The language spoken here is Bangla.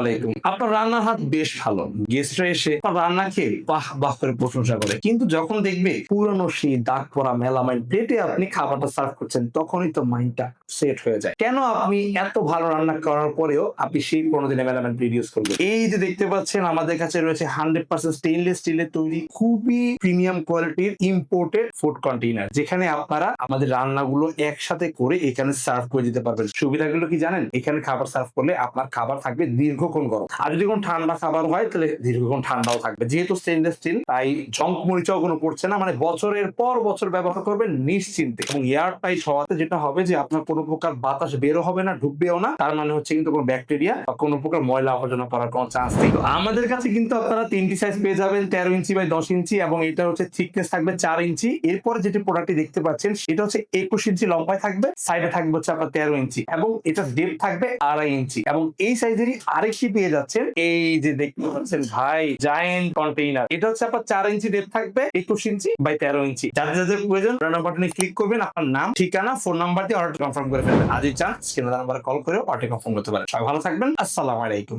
আলাইকুম। আপনার রান্নার হাত বেশ ভালো। গেস্টরা এসে রান্না খেয়ে বাহ বাহ করে প্রশংসা করে। কিন্তু যখন দেখবে পুরনো সেই দাগ পড়া মেলামাইন প্লেটে আপনি খাবারটা সার্ভ করছেন, তখনই তো মাইন্ডটা সেট হয়ে যায়। কেন আপনি এত ভালো রান্না করার পরেও আপনি সেই পুরোনো দিনে মেলামাইন প্লেট ইউজ করবেন? এই যে দেখতে পাচ্ছেন, আমাদের কাছে রয়েছে হান্ড্রেড পার্সেন্ট স্টেনলেস স্টিলের তৈরি খুবই প্রিমিয়াম কোয়ালিটির ইম্পোর্টেড ফুড কন্টেইনার যেখানে আপনারা আমাদের রান্নাগুলো একসাথে করে এখানে সার্ভ করে দিতে পারবেন। সুবিধাগুলো কি জানেন? এখানে খাবার সার্ভ করলে আপনার খাবার থাকবে দীর্ঘক্ষণ গরম। আর যদি কোনো ঠান্ডা খাবার হয়, তাহলে দীর্ঘক্ষণ ঠান্ডাও থাকবে। যেহেতু স্টেনলেস স্টিল তাই জঙ্ক মরিচাও কোনো পড়ছে না। মানে বছরের পর বছর ব্যবহার করবেন নিশ্চিন্তে। এবং এয়ার টাইট হওয়াতে যেটা হবে যে, আপনার কোনো প্রকার বাতাস বেরো হবে না, ঢুকবেও না। তার মানে হচ্ছে কিন্তু কোনো ব্যাকটেরিয়া বা কোনো প্রকার ময়লা আবর্জনা করার কোনো চান্স নেই। তো আমাদের কাছে কিন্তু আপনারা তিনটি সাইজ পেয়ে যাবেন, তেরো ইঞ্চি বাই দশ ইঞ্চি, এবং এটা হচ্ছে থিকনেস থাকবে চার ইঞ্চি। এরপরে যেটি প্রোডাক্টটি দেখতে পাচ্ছেন, সেটা হচ্ছে একুশ ইঞ্চি লম্বায় থাকবে সাইডে থাকবে হচ্ছে আপনার তেরো ইঞ্চি। এবং এটা ডেপ থাকবে আড়াই ইঞ্চি। এবং এই সাইজেরই আরেকটি পেয়ে যাচ্ছেন। এই যে দেখতে পাচ্ছেন, ভাই জায়েন্ট কন্টেইনার এটা হচ্ছে আপনার চার ইঞ্চি ডেপ থাকবে, একুশ ইঞ্চি বাই তেরো ইঞ্চি। যাদের যাদের প্রয়োজন রান্না বাটনে ক্লিক করবেন, আপনার নাম, ঠিকানা ফোন নাম্বার দিয়ে অর্ডার কনফার্ম করে ফেলবেন। আজই চান স্ক্রিনে নাম্বারে কল করে অর্ডার কনফার্ম করতে পারেন। সবাই ভালো থাকবেন, আসসালামু আলাইকুম।